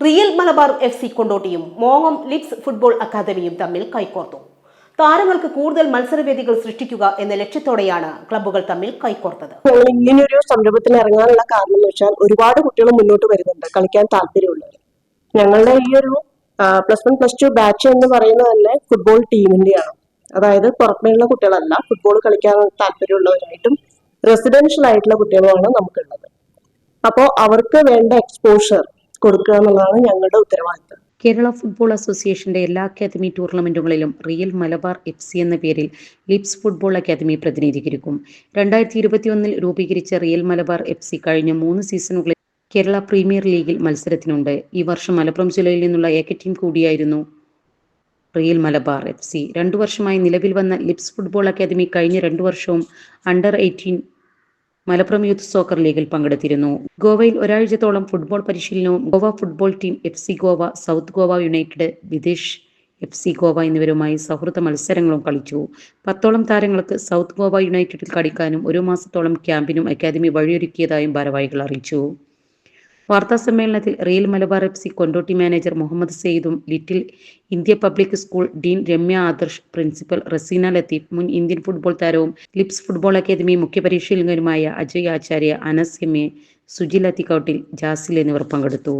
Real Malabar F C കൊണ്ടോട്ടിയും മോങ്ങം Lips football അക്കാദമിയും തമ്മിൽ കൈകോർത്തു. താരങ്ങൾക്ക് കൂടുതൽ മത്സരവേദികൾ സൃഷ്ടിക്കുക എന്ന ലക്ഷ്യത്തോടെയാണ് ക്ലബ്ബുകൾ തമ്മിൽ കൈകോർത്തത്. ഇങ്ങനെയൊരു സംരംഭത്തിന് ഇറങ്ങാനുള്ള കാരണം എന്ന് വെച്ചാൽ ഒരുപാട് കുട്ടികൾ മുന്നോട്ട് വരുന്നുണ്ട്. കളിക്കാൻ താല്പര്യമുള്ളവർ. ഞങ്ങളുടെ ഈ ഒരു plus one plus two batch എന്ന് പറയുന്നത് തന്നെ ഫുട്ബോൾ ടീമിന്റെയാണ് അതായത് പുറമേയുള്ള കുട്ടികളല്ല ഫുട്ബോൾ കളിക്കാൻ താല്പര്യമുള്ളവരായിട്ടും റെസിഡൻഷ്യൽ ആയിട്ടുള്ള കുട്ടികളുമാണ് നമുക്കുള്ളത്. അപ്പോൾ അവർക്ക് വേണ്ട എക്സ്പോഷർ കൊടുക്കുക എന്നുള്ളതാണ് ഞങ്ങളുടെ ഉത്തരവാദിത്തം. കേരള ഫുട്ബോൾ അസോസിയേഷന്റെ എല്ലാ അക്കാദമി ടൂർണമെന്റുകളിലും റിയൽ മലബാർ എഫ് സി എന്ന പേരിൽ ലിപ്സ് ഫുട്ബോൾ അക്കാദമി പ്രതിനിധീകരിക്കും. രണ്ടായിരത്തി ഇരുപത്തിയൊന്നിൽ രൂപീകരിച്ച റിയൽ മലബാർ എഫ് സി കഴിഞ്ഞ മൂന്ന് സീസണുകളിൽ കേരള പ്രീമിയർ ലീഗിൽ മത്സരത്തിനുണ്ട്. ഈ വർഷം മലപ്പുറം ജില്ലയിൽ നിന്നുള്ള ഏക ടീം കൂടിയായിരുന്നു റിയൽ മലബാർ എഫ് സി. രണ്ടു വർഷമായി നിലവിൽ വന്ന ലിപ്സ് ഫുട്ബോൾ അക്കാദമി കഴിഞ്ഞ രണ്ടു വർഷവും under eighteen Malappuram youth soccer ലീഗിൽ പങ്കെടുത്തിരുന്നു. ഗോവയിൽ ഒരാഴ്ചത്തോളം ഫുട്ബോൾ പരിശീലനവും Goa football team F C Goa south Goa united Videsh F C Goa എന്നിവരുമായി സൗഹൃദ മത്സരങ്ങളും കളിച്ചു. പത്തോളം താരങ്ങൾക്ക് സൗത്ത് ഗോവ യുണൈറ്റഡിൽ കളിക്കാനും ഒരു മാസത്തോളം ക്യാമ്പിനും അക്കാദമി വഴിയൊരുക്കിയതായും ഭാരവാഹികൾ അറിയിച്ചു. വാർത്താ സമ്മേളനത്തിൽ real Malabar F C Kondotty manager Muhammad സെയ്ദും little India public school dean Ramya Adarsh principal Razeena Latheef മുൻ ഇന്ത്യൻ ഫുട്ബോൾ താരവും ലിപ്സ് ഫുട്ബോൾ അക്കാദമി മുഖ്യപരിശീലകനുമായ അജയ് ആചാര്യ അനസ് എം എ സുജിൽ അത്തിക്കൗട്ടിൽ ജാസിൽ എന്നിവർ പങ്കെടുത്തു.